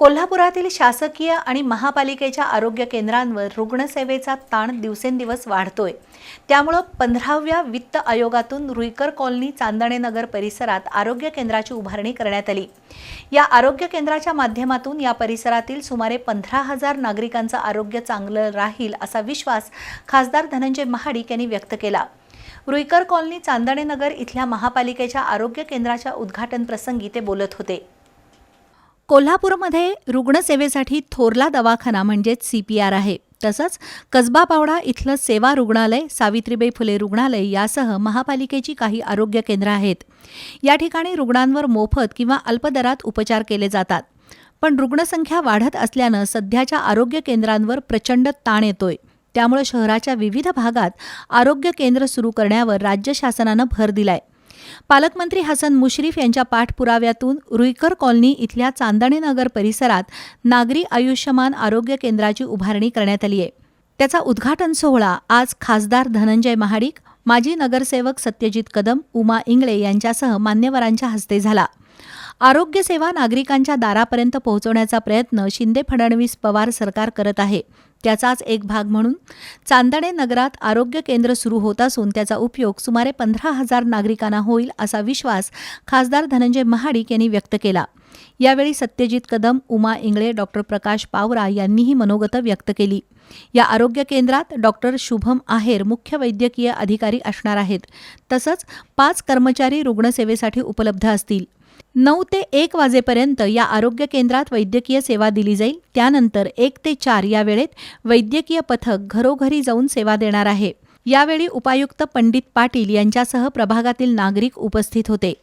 कोल्हापुरातील शासकीय आणि महापालिकेच्या आरोग्य केंद्रांवर रुग्णसेवेचा ताण दिवसेंदिवस वाढतोय. त्यामुळं पंधराव्या वित्त आयोगातून रुईकर कॉलनी चांदणे नगर परिसरात आरोग्य केंद्राची उभारणी करण्यात आली. या आरोग्य केंद्राच्या माध्यमातून या परिसरातील सुमारे पंधरा हजार नागरिकांचं आरोग्य चांगलं राहील असा विश्वास खासदार धनंजय महाडिक यांनी व्यक्त केला. रुईकर कॉलनी चांदणे नगर इथल्या महापालिकेच्या आरोग्य केंद्राच्या उद्घाटन प्रसंगी ते बोलत होते. कोल्हापूरमध्ये रुग्णसेवेसाठी थोरला दवाखाना म्हणजेच सी पी आर आहे. तसंच कसबा पावडा इथलं सेवा रुग्णालय सावित्रीबाई फुले रुग्णालय यासह महापालिकेची काही आरोग्य केंद्र आहेत. या ठिकाणी रुग्णांवर मोफत किंवा अल्पदरात उपचार केले जातात. पण रुग्णसंख्या वाढत असल्यानं सध्याच्या आरोग्य केंद्रांवर प्रचंड ताण येतोय. त्यामुळे शहराच्या विविध भागात आरोग्य केंद्र सुरू करण्यावर राज्य शासनानं भर दिलाय. पालकमंत्री हसन मुश्रीफ यांच्या पाठपुराव्यातून रुईकर कॉलनी इथल्या चांदणे नगर परिसरात नागरी आयुष्यमान आरोग्य केंद्राची उभारणी करण्यात आली आहे. त्याचा उद्घाटन सोहळा आज खासदार धनंजय महाडिक माजी नगरसेवक सत्यजित कदम उमा इंगळे यांच्यासह मान्यवरांच्या हस्ते झाला. आरोग्यसेवा नागरिकांच्या दारापर्यंत पोहोचवण्याचा प्रयत्न शिंदे फडणवीस पवार सरकार करत आहे. त्याचाच एक भाग म्हणून चांदणे नगरात आरोग्य केंद्र सुरू होत असून त्याचा उपयोग सुमारे पंधरा हजार नागरिकांना होईल असा विश्वास खासदार धनंजय महाडिक यांनी व्यक्त केला. यावेळी सत्यजित कदम उमा इंगळे डॉक्टर प्रकाश पावरा यांनीही मनोगत व्यक्त केली. या आरोग्य केंद्रात डॉक्टर शुभम आहेर मुख्य वैद्यकीय अधिकारी असणार आहेत. तसंच पाच कर्मचारी रुग्णसेवेसाठी उपलब्ध असतील. नऊ ते एक वाजेपर्यंत या आरोग्य केंद्रात वैद्यकीय सेवा दिली जाईल. त्यानंतर एक ते चार या वेळेत वैद्यकीय पथक घरोघरी जाऊन सेवा देणार आहे. यावेळी उपायुक्त पंडित पाटील यांच्यासह प्रभागातील नागरिक उपस्थित होते.